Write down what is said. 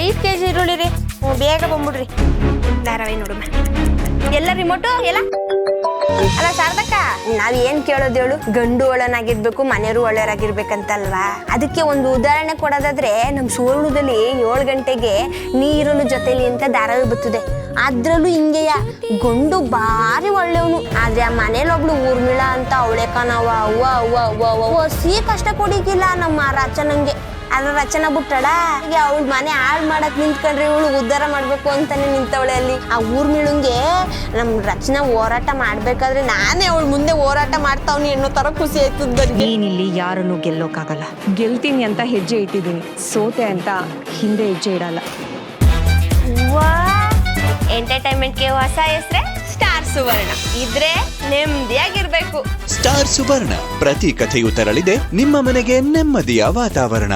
ಐದು K G ಈರುಳ್ಳಿ ರೀ. ಹ್ಞೂ ಬೇಗ ಬಂದ್ಬಿಡ್ರಿ. ಧಾರಾವಾಹಿ ನೋಡಮ್ಮ. ಎಲ್ಲ ರಿಮೋಟು ಎಲ್ಲ? ಅಲ್ಲ ಶಾರದಕ್ಕ ನಾವ್ ಏನ್ ಕೇಳೋದು ಹೇಳು? ಗಂಡು ಒಳ್ಳನಾಗಿರ್ಬೇಕು ಮನೆಯವರು ಒಳ್ಳೆಯರಾಗಿರ್ಬೇಕಂತಲ್ವಾ ಅದಕ್ಕೆ ಒಂದು ಉದಾಹರಣೆ ಕೊಡೋದಾದ್ರೆ ನಮ್ ಸುವರ್ಣದಲ್ಲಿ ಏಳು ಗಂಟೆಗೆ ನೀರನ್ನು ಜೊತೆಲಿ ಅಂತ ಧಾರಾವಾಹಿ ಬರ್ತದೆ. ಅದ್ರಲ್ಲೂ ಹಿಂಗೆಯ ಗಂಡು ಬಾರಿ ಒಳ್ಳೆಯವನು. ಆದ್ರೆ ಆ ಮನೇಲಿ ಒಬ್ಳು ಊರ್ಮಿಳ ಅಂತ ಅವಳೆ ಕಣವ ಅವ್ವ ಅವ್ವ ಅವ್ವ ಅವ್ವ ಸೀ ಕಷ್ಟ ಕೊಡಿಗಿಲ್ಲ ನಮ್ಮ ರಚನಂಗೆ. ಅದ್ರ ರಚನಾ ಬಿಟ್ಟಡ? ಈಗ ಅವಳ ಮನೆ ಹಾಳು ಮಾಡಕ್ ನಿಂತ್ಕೊಂಡ್ರಿ ಇವಳು ಉದ್ಧಾರ ಮಾಡ್ಬೇಕು ಅಂತಾನೆ ನಿಂತವಳೆ ಅಲ್ಲಿ. ಆ ಊರ್ ಮಿಳುಂಗೆ ನಮ್ ರಚನಾ ಹೋರಾಟ ಮಾಡ್ಬೇಕಾದ್ರೆ ನಾನೇ ಅವಳ ಮುಂದೆ ಹೋರಾಟ ಮಾಡ್ತಾವ್ನಿ ಅನ್ನೋ ತರ ಖುಷಿ ಆಯ್ತದ ನನಗೆ. ನೀನಿಲ್ಲಿ ಯಾರನ್ನು ಗೆಲ್ಲೋಕಾಗಲ್ಲ. ಗೆಲ್ತೀನಿ ಅಂತ ಹೆಜ್ಜೆ ಇಟ್ಟಿದ್ದೀನಿ. ಸೋತೆ ಅಂತ ಹಿಂದೆ ಹೆಜ್ಜೆ ಇಡಲ್ಲ. ಎಂಟರ್ಟೈನ್ಮೆಂಟ್ಗೆ ಹೊಸ ಹೆಸ್ರೆ ಸ್ಟಾರ್ ಸುವರ್ಣ ಇದ್ರೆ ನೆಮ್ಮದಿಯಾಗಿರ್ಬೇಕು ಸುವರ್ಣ. ಪ್ರತಿ ಕಥೆಯು ತರಲಿದೆ ನಿಮ್ಮ ಮನೆಗೆ ನೆಮ್ಮದಿಯ ವಾತಾವರಣ.